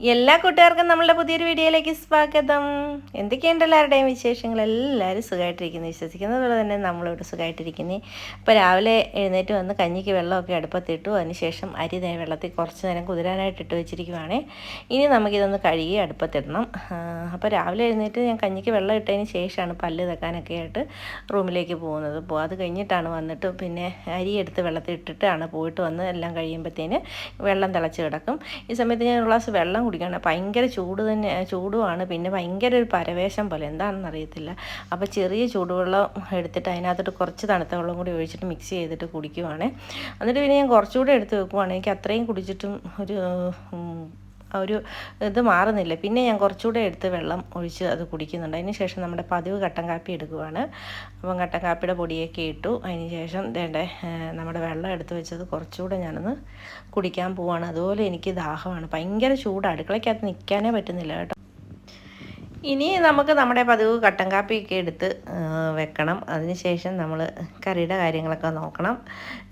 എല്ലാ കൂട്ടുകാർക്കും നമ്മളുടെ പുതിയൊരു വീഡിയോയിലേക്ക് സ്വാഗതം. എന്തൊക്കെയുണ്ട് എല്ലാവരുടെയും വിശേഷങ്ങൾ? എല്ലാവരും സുഖമായിട്ടിരിക്കുന്നു വിശ്വസിക്കുന്നത് പോലെ തന്നെ നമ്മളിവിടെ സുഖമായിട്ടിരിക്കുന്നു ഇപ്പോൾ രാവിലെ എഴുന്നേറ്റ് വന്ന് കഞ്ഞിക്ക് വെള്ളമൊക്കെ അടുപ്പത്തിട്ടു അതിനുശേഷം അരി നേ വെള്ളത്തിൽ കുറച്ച് നേരം കുതിരാനായിട്ട് ഇട്ട് വെച്ചിരിക്കുവാണേ. ഇനി നമുക്കിതൊന്ന് കഴുകി അടുപ്പത്തിടണം അപ്പോൾ രാവിലെ എഴുന്നേറ്റ് ഞാൻ കഞ്ഞിക്ക് വെള്ളം ഇട്ടതിന് ശേഷമാണ് പല്ല് തക്കാനൊക്കെ ആയിട്ട് റൂമിലേക്ക് പോകുന്നത്. അപ്പോൾ അത് കഴിഞ്ഞിട്ടാണ് വന്നിട്ട് പിന്നെ അരി എടുത്ത് വെള്ളത്തിൽ ഇട്ടിട്ടാണ് പോയിട്ട് വന്ന് എല്ലാം കഴിയുമ്പോഴത്തേന് വെള്ളം തിളച്ച് കിടക്കും. ഈ സമയത്ത് ഞാൻ ഒരു ഗ്ലാസ് വെള്ളം കുടിക്കണം ഭയങ്കര ചൂട് തന്നെ ചൂടുമാണ്. പിന്നെ ഭയങ്കര ഒരു പരവേശം പോലെ. എന്താണെന്ന് അറിയത്തില്ല. അപ്പോൾ ചെറിയ ചൂടുവെള്ളം എടുത്തിട്ട് അതിനകത്തോട്ട് കുറച്ച് തണുത്ത വെള്ളം കൂടി ഒഴിച്ചിട്ട് മിക്സ് ചെയ്തിട്ട് കുടിക്കുവാണ്. എന്നിട്ട് പിന്നെ ഞാൻ കുറച്ചുകൂടെ എടുത്ത് വെക്കുവാണ്. എനിക്ക് അത്രയും കുടിച്ചിട്ടും ഒരു ഒരു ഇത് മാറുന്നില്ല. പിന്നെ ഞാൻ കുറച്ചുകൂടെ എടുത്ത് വെള്ളം ഒഴിച്ച് അത് കുടിക്കുന്നുണ്ട്. അതിന് ശേഷം നമ്മുടെ പതിവ് കട്ടൻ കാപ്പി എടുക്കുവാണ്. അപ്പം കട്ടൻ കാപ്പിയുടെ പൊടിയൊക്കെ ഇട്ടു. അതിന് ശേഷം വേണ്ടേ നമ്മുടെ വെള്ളം എടുത്ത് വെച്ചത് കുറച്ചുകൂടെ ഞാനൊന്ന് കുടിക്കാൻ പോവാണ്. അതുപോലെ എനിക്ക് ദാഹമാണ്. ഭയങ്കര ചൂട്. അടുക്കളയ്ക്കകത്ത് നിൽക്കാനേ പറ്റുന്നില്ല കേട്ടോ. ഇനി നമുക്ക് നമ്മുടെ പതിവ് കട്ടൻ കാപ്പിയൊക്കെ എടുത്ത് വെക്കണം. അതിനുശേഷം നമ്മൾ കറിയുടെ കാര്യങ്ങളൊക്കെ നോക്കണം.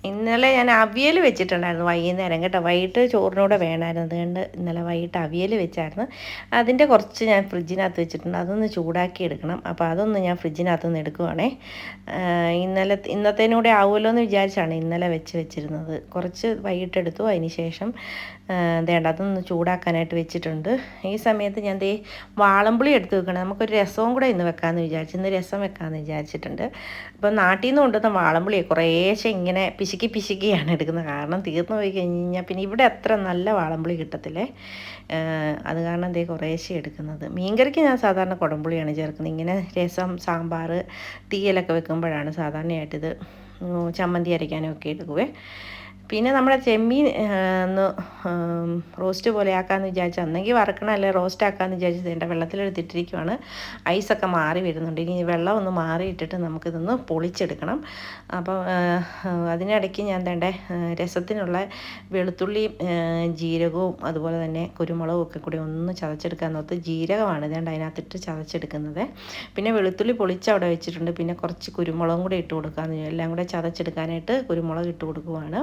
ഇന്നലെ ഞാൻ അവിയൽ വെച്ചിട്ടുണ്ടായിരുന്നു വൈകുന്നേരം കേട്ടോ. വൈകിട്ട് ചോറിനൂടെ വേണമായിരുന്നു. അതുകൊണ്ട് ഇന്നലെ വൈകിട്ട് അവിയൽ വെച്ചായിരുന്നു. അതിന്റെ കുറച്ച് ഞാൻ ഫ്രിഡ്ജിനകത്ത് വെച്ചിട്ടുണ്ട്. അതൊന്ന് ചൂടാക്കി എടുക്കണം. അപ്പോൾ അതൊന്ന് ഞാൻ ഫ്രിഡ്ജിനകത്ത് നിന്ന് എടുക്കുവാണേ. ഇന്നലെ ഇന്നത്തേനൂടെ ആവുമല്ലോ എന്ന് വിചാരിച്ചാണ് ഇന്നലെ വെച്ച് വെച്ചിരുന്നത്. കുറച്ച് വൈകിട്ടെടുത്തു. അതിന് ശേഷം വേണ്ട അതൊന്ന് ചൂടാക്കാനായിട്ട് വെച്ചിട്ടുണ്ട്. ഈ സമയത്ത് ഞാൻ ദേ വാളംപുളി എടുത്ത് വെക്കണം. നമുക്കൊരു രസവും കൂടെ ഇന്ന് വെക്കാമെന്ന് വിചാരിച്ചു ഇന്ന് രസം വെക്കാമെന്ന് വിചാരിച്ചിട്ടുണ്ട്. അപ്പം നാട്ടിൽ നിന്ന് കൊണ്ടുവന്ന വാളംപുളി കുറേശ്ശെ ഇങ്ങനെ പിശുക്കി പിശുക്കിയാണ് എടുക്കുന്നത്. കാരണം തീർന്നു പോയി കഴിഞ്ഞാൽ പിന്നെ ഇവിടെ അത്ര നല്ല വാളംപുളി കിട്ടത്തില്ലേ? അത് കാരണം ദേ കുറേശ്ശെ എടുക്കുന്നത്. മീൻകറിക്ക് ഞാൻ സാധാരണ കുടംപുളിയാണ് ചേർക്കുന്നത്. ഇങ്ങനെ രസം സാമ്പാർ തീയലൊക്കെ വെക്കുമ്പോഴാണ് സാധാരണയായിട്ടിത് ചമ്മന്തി അരയ്ക്കാനും ഒക്കെ എടുക്കുവേ. പിന്നെ നമ്മുടെ ചെമ്മീൻ ഒന്ന് റോസ്റ്റ് പോലെ ആക്കാമെന്ന് വിചാരിച്ചു. അന്നെങ്കിൽ വറക്കണം അല്ലെങ്കിൽ റോസ്റ്റ് ആക്കാമെന്ന് വിചാരിച്ചത് എന്റെ വെള്ളത്തിലെടുത്തിട്ടിരിക്കുവാണ് ഐസൊക്കെ മാറി വരുന്നുണ്ട്. ഇനി വെള്ളം ഒന്ന് മാറിയിട്ടിട്ട് നമുക്കിതൊന്ന് പൊളിച്ചെടുക്കണം. അപ്പം അതിനിടയ്ക്ക് ഞാൻ തേണ്ട രസത്തിനുള്ള വെളുത്തുള്ളിയും ജീരകവും അതുപോലെ തന്നെ കുരുമുളകും ഒക്കെ കൂടി ഒന്ന് ചതച്ചെടുക്കാൻ നോത്ത് ജീരകമാണ് ഇതേണ്ട അതിനകത്തിട്ട് ചതച്ചെടുക്കുന്നത്. പിന്നെ വെളുത്തുള്ളി പൊളിച്ച് അവിടെ വെച്ചിട്ടുണ്ട്. പിന്നെ കുറച്ച് കുരുമുളകും കൂടി ഇട്ട് കൊടുക്കാമെന്ന് എല്ലാം കൂടെ ചതച്ചെടുക്കാനായിട്ട് കുരുമുളക് ഇട്ട് കൊടുക്കുവാണ്.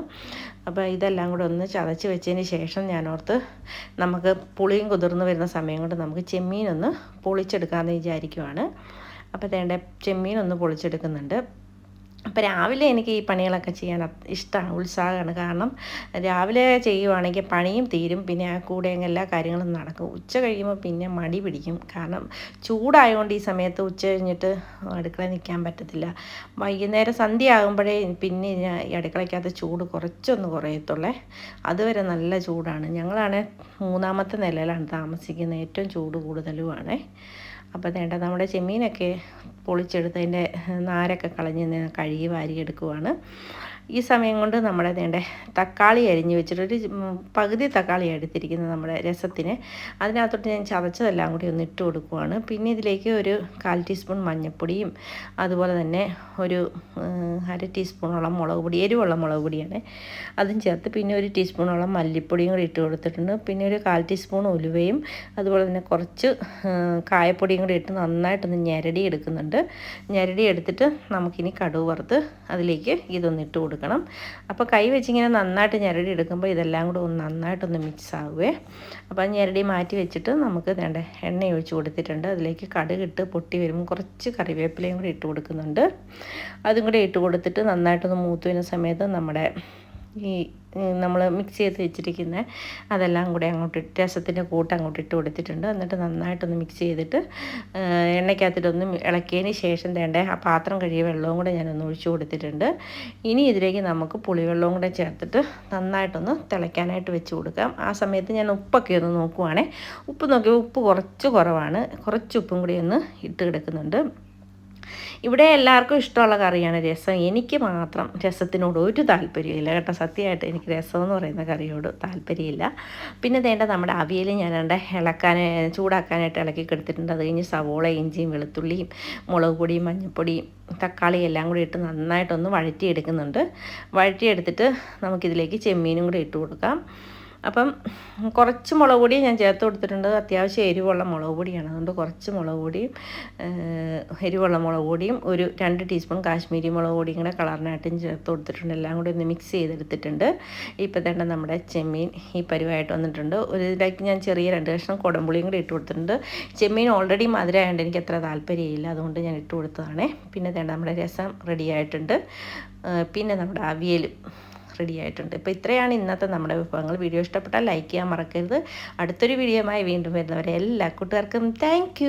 അപ്പോൾ ഇതെല്ലാം കൂടെ ഒന്ന് ചതച്ച് വെച്ചതിന് ശേഷം ഞാൻ ഓർത്ത് നമുക്ക് പുളിയും കുതിർന്ന് വരുന്ന സമയം കൊണ്ട് നമുക്ക് ചെമ്മീനൊന്ന് പൊളിച്ചെടുക്കാമെന്ന് വിചാരിക്കുവാണ്. അപ്പോൾ തേണ്ട ചെമ്മീൻ ഒന്ന് പൊളിച്ചെടുക്കുന്നുണ്ട്. അപ്പോൾ രാവിലെ എനിക്ക് ഈ പണികളൊക്കെ ചെയ്യാൻ ഇഷ്ടമാണ് ഉത്സാഹമാണ്. കാരണം രാവിലെ ചെയ്യുവാണെങ്കിൽ പണിയും തീരും പിന്നെ ആ കൂടെ എല്ലാ കാര്യങ്ങളും നടക്കും. ഉച്ച കഴിയുമ്പോൾ പിന്നെ മടി പിടിക്കും. കാരണം ചൂടായതുകൊണ്ട് ഈ സമയത്ത് ഉച്ച കഴിഞ്ഞിട്ട് അടുക്കള നിൽക്കാൻ പറ്റത്തില്ല. വൈകുന്നേരം സന്ധ്യ ആകുമ്പോഴേ പിന്നെ ഈ അടുക്കളയ്ക്കകത്ത് ചൂട് കുറച്ചൊന്ന് കുറയത്തുള്ളേ. അതുവരെ നല്ല ചൂടാണ്. ഞങ്ങളാണ് മൂന്നാമത്തെ നിലയിലാണ് താമസിക്കുന്നത്. ഏറ്റവും ചൂട് കൂടുതലുമാണേ. അപ്പോൾ വേണ്ട നമ്മുടെ ചെമ്മീനൊക്കെ പൊളിച്ചെടുത്തതിന്റെ നാരൊക്കെ കളഞ്ഞ് കഴുകി വാരിയെടുക്കുവാണ്. ഈ സമയം കൊണ്ട് നമ്മുടെ വേണ്ട തക്കാളി അരിഞ്ഞ് വെച്ചിട്ട് ഒരു പകുതി തക്കാളി എടുത്തിരിക്കുന്നത് നമ്മുടെ രസത്തിന്. അതിനകത്തോട്ട് ഞാൻ ചതച്ചതെല്ലാം കൂടി ഒന്ന് ഇട്ട് കൊടുക്കുവാണ്. പിന്നെ ഇതിലേക്ക് ഒരു കാൽ ടീസ്പൂൺ മഞ്ഞൾപ്പൊടിയും അതുപോലെ തന്നെ ഒരു അര ടീസ്പൂണോളം മുളക് പൊടി എരിവുള്ള മുളക് പൊടിയാണ്. അതും ചേർത്ത് പിന്നെ ഒരു ടീസ്പൂണോളം മല്ലിപ്പൊടിയും കൂടി ഇട്ട് കൊടുത്തിട്ടുണ്ട്. പിന്നെ ഒരു കാൽ ടീസ്പൂൺ ഉലുവയും അതുപോലെ തന്നെ കുറച്ച് കായപ്പൊടിയും കൂടി ഇട്ട് നന്നായിട്ടൊന്ന് ഞെരടി എടുക്കുന്നുണ്ട്. ഞെരടി എടുത്തിട്ട് നമുക്കിനി കടുവ് വറുത്ത് അതിലേക്ക് ഇതൊന്ന് ഇട്ട് കൊടുക്കണം. അപ്പോൾ കൈ വെച്ചിങ്ങനെ നന്നായിട്ട് ഞെരടി എടുക്കുമ്പോൾ ഇതെല്ലാം കൂടെ ഒന്ന് നന്നായിട്ടൊന്ന് മിക്സ് ആകുവേ അപ്പോൾ ഞെരടി മാറ്റി വെച്ചിട്ട് നമുക്ക് വേണ്ട എണ്ണ ഒഴിച്ച് കൊടുത്തിട്ടുണ്ട്. അതിലേക്ക് കടുക് ഇട്ട് പൊട്ടി വരുമ്പോൾ കുറച്ച് കറിവേപ്പിലയും കൂടി ഇട്ട് കൊടുക്കുന്നുണ്ട്. അതും കൂടി ഇട്ട് കൊടുത്തിട്ട് നന്നായിട്ടൊന്ന് മൂത്ത് വരുന്ന സമയത്ത് നമ്മുടെ ഈ നമ്മൾ മിക്സ് ചെയ്ത് വെച്ചിരിക്കുന്ന അതെല്ലാം കൂടെ അങ്ങോട്ട് രസത്തിന്റെ കൂട്ട് അങ്ങോട്ട് ഇട്ട് കൊടുത്തിട്ടുണ്ട്. എന്നിട്ട് നന്നായിട്ടൊന്ന് മിക്സ് ചെയ്തിട്ട് എണ്ണയ്ക്കകത്തിട്ടൊന്ന് ഇളക്കിയതിന് ശേഷം തേണ്ട ആ പാത്രം കഴുകിയ വെള്ളവും കൂടെ ഞാനൊന്ന് ഒഴിച്ചു കൊടുത്തിട്ടുണ്ട്. ഇനി ഇതിലേക്ക് നമുക്ക് പുളിവെള്ളവും കൂടെ ചേർത്തിട്ട് നന്നായിട്ടൊന്ന് തിളയ്ക്കാനായിട്ട് വെച്ച് കൊടുക്കാം. ആ സമയത്ത് ഞാൻ ഉപ്പൊക്കെ ഒന്ന് നോക്കുവാണേ. ഉപ്പ് നോക്കിയപ്പോൾ ഉപ്പ് കുറച്ച് കുറവാണ്. കുറച്ച് ഉപ്പും കൂടി ഒന്ന് ഇട്ട് കിടക്കുന്നുണ്ട്. ഇവിടെ എല്ലാവർക്കും ഇഷ്ടമുള്ള കറിയാണ് രസം. എനിക്ക് മാത്രം രസത്തിനോട് ഒരു താല്പര്യമില്ല കേട്ടോ സത്യമായിട്ട് എനിക്ക് രസം എന്ന് പറയുന്ന കറിയോട് താല്പര്യമില്ല. പിന്നെ വേണ്ട നമ്മുടെ അവിയൽ ഞാൻ രണ്ട് ഇളക്കാൻ ചൂടാക്കാനായിട്ട് ഇളക്കി കെടുത്തിട്ടുണ്ട്. അത് കഴിഞ്ഞ് സവോള ഇഞ്ചിയും വെളുത്തുള്ളിയും മുളക് പൊടിയും മഞ്ഞൾപ്പൊടിയും തക്കാളി എല്ലാം കൂടി ഇട്ട് നന്നായിട്ടൊന്ന് വഴറ്റിയെടുക്കുന്നുണ്ട്. വഴറ്റിയെടുത്തിട്ട് നമുക്കിതിലേക്ക് ചെമ്മീനും കൂടി ഇട്ട് കൊടുക്കാം. അപ്പം കുറച്ച് മുളക് പൊടി ഞാൻ ചേർത്ത് കൊടുത്തിട്ടുണ്ട്. അത്യാവശ്യം എരിവുള്ള മുളക് പൊടിയാണ്. അതുകൊണ്ട് കുറച്ച് മുളക് പൊടിയും എരിവുള്ള മുളക് പൊടിയും ഒരു രണ്ട് ടീസ്പൂൺ കാശ്മീരി മുളക് പൊടിയും കൂടെ കളറിനായിട്ടും ചേർത്ത് കൊടുത്തിട്ടുണ്ട്. എല്ലാം കൂടി ഒന്ന് മിക്സ് ചെയ്തെടുത്തിട്ടുണ്ട്. ഇപ്പം തന്നെ നമ്മുടെ ചെമ്മീൻ ഈ പരിവായിട്ട് വന്നിട്ടുണ്ട്. ഒരു ഇതിലേക്ക് ഞാൻ ചെറിയ രണ്ട് കഷ്ണം കുടംപുളിയും കൂടി ഇട്ട് കൊടുത്തിട്ടുണ്ട്. ചെമ്മീൻ ഓൾറെഡി മധുരമായതുകൊണ്ട് എനിക്ക് അത്ര താല്പര്യമില്ല. അതുകൊണ്ട് ഞാൻ ഇട്ട് കൊടുത്തതാണേ. പിന്നെ തേണ്ട നമ്മുടെ രസം റെഡി ആയിട്ടുണ്ട്. പിന്നെ നമ്മുടെ അവിയലും. റെഡി ആയിട്ടുണ്ട് ഇപ്പോൾ ഇത്രയാണ് ഇന്നത്തെ നമ്മുടെ വിഭവങ്ങൾ. വീഡിയോ ഇഷ്ടപ്പെട്ടാൽ ലൈക്ക് ചെയ്യാൻ മറക്കരുത്. അടുത്തൊരു വീഡിയോയുമായി വീണ്ടും വരുന്നവരെ എല്ലാ കൂട്ടുകാർക്കും താങ്ക്